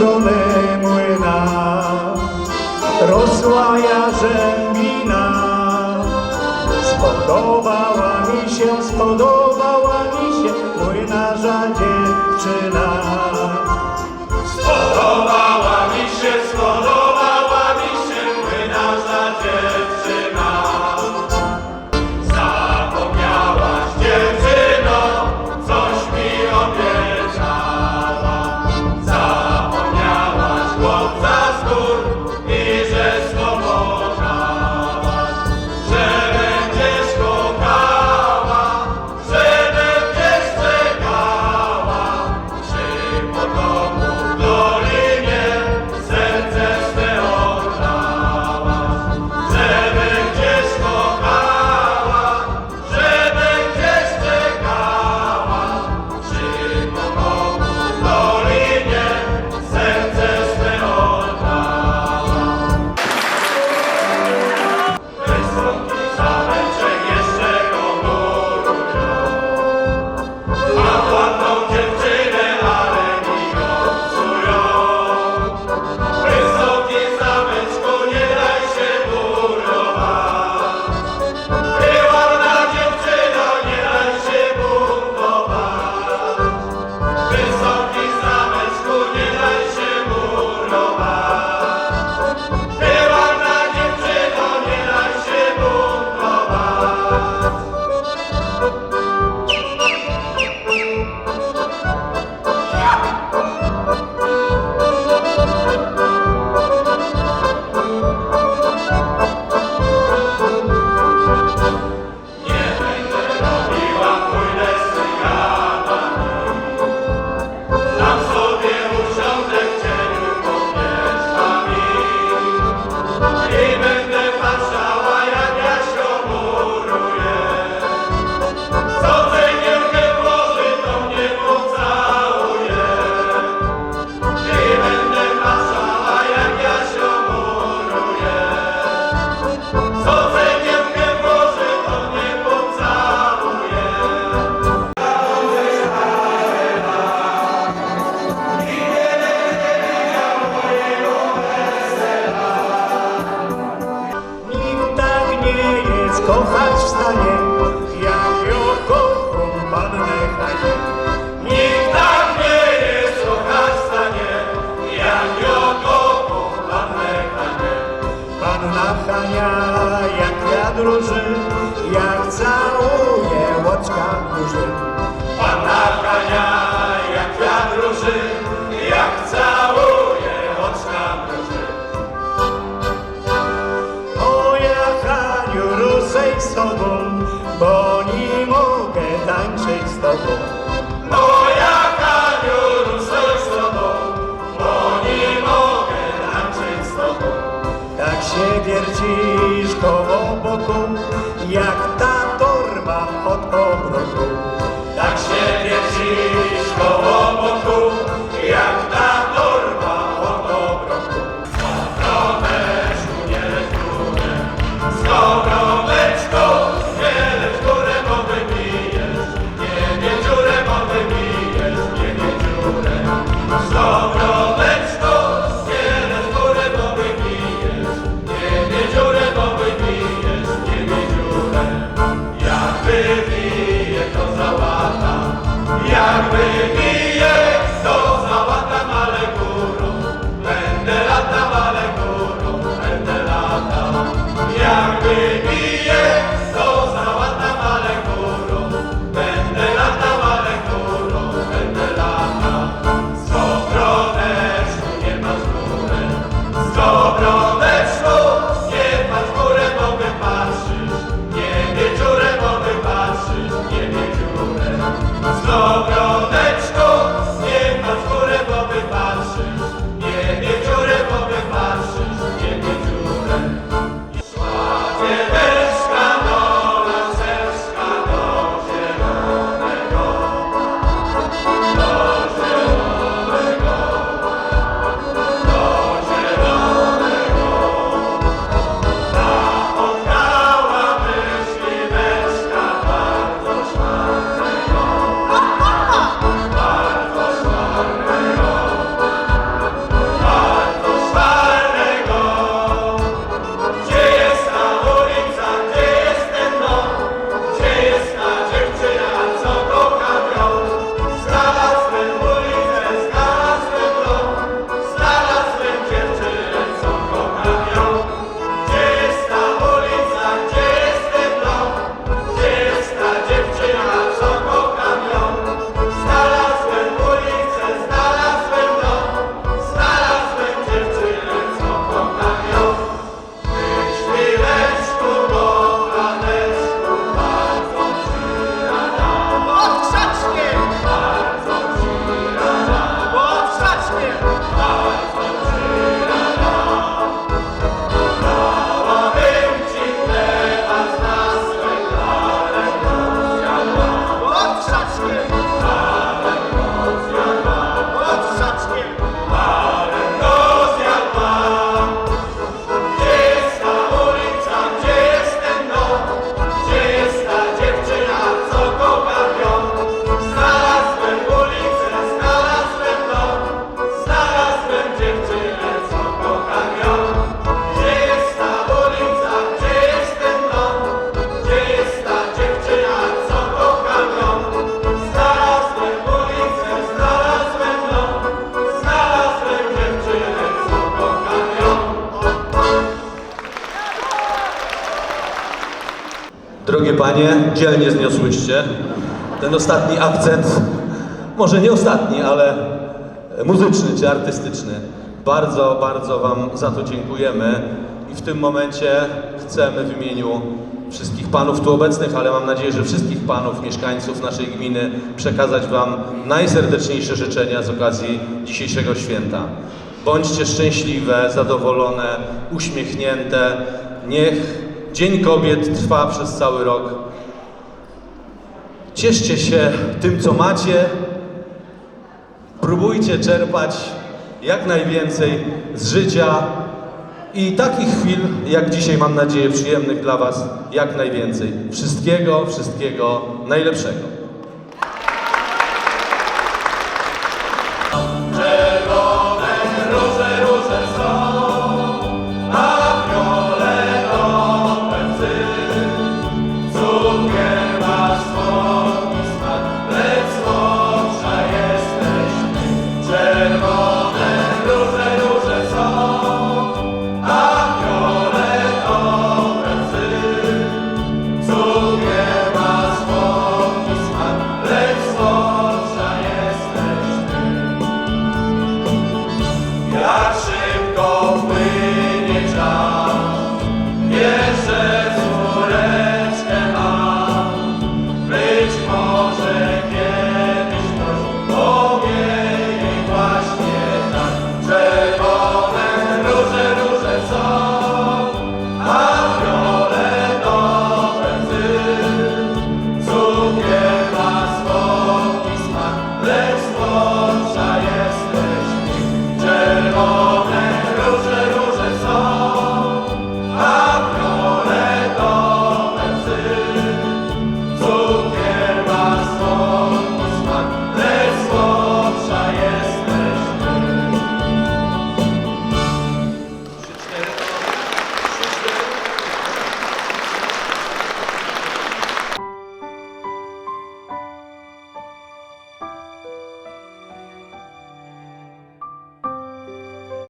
stronę młyna. Rosła jarzębina spodobała kochać w stanie, jak ją kochą pannę Hanie. Nikt tak nie jest kochać w stanie, jak ją kochą pannę Hanie. Panna Hania jak wiatr róży, jak całuje łoczka burzy. tańczyć z tobą. No Moja kaniuru, stoi z tobą, bo nie mogę tańczyć z tobą. Tak się wiercisz koło boku, jak ta torba od obrotu. Panie, dzielnie zniosłyście. Ten ostatni akcent, może nie ostatni, ale muzyczny czy artystyczny. Bardzo, bardzo Wam za to dziękujemy i w tym momencie chcemy w imieniu wszystkich panów tu obecnych, ale mam nadzieję, że wszystkich panów, mieszkańców naszej gminy przekazać Wam najserdeczniejsze życzenia z okazji dzisiejszego święta. Bądźcie szczęśliwe, zadowolone, uśmiechnięte. Niech Dzień Kobiet trwa przez cały rok. Cieszcie się tym, co macie. Próbujcie czerpać jak najwięcej z życia i takich chwil, jak dzisiaj mam nadzieję, przyjemnych dla Was, jak najwięcej. Wszystkiego, wszystkiego najlepszego.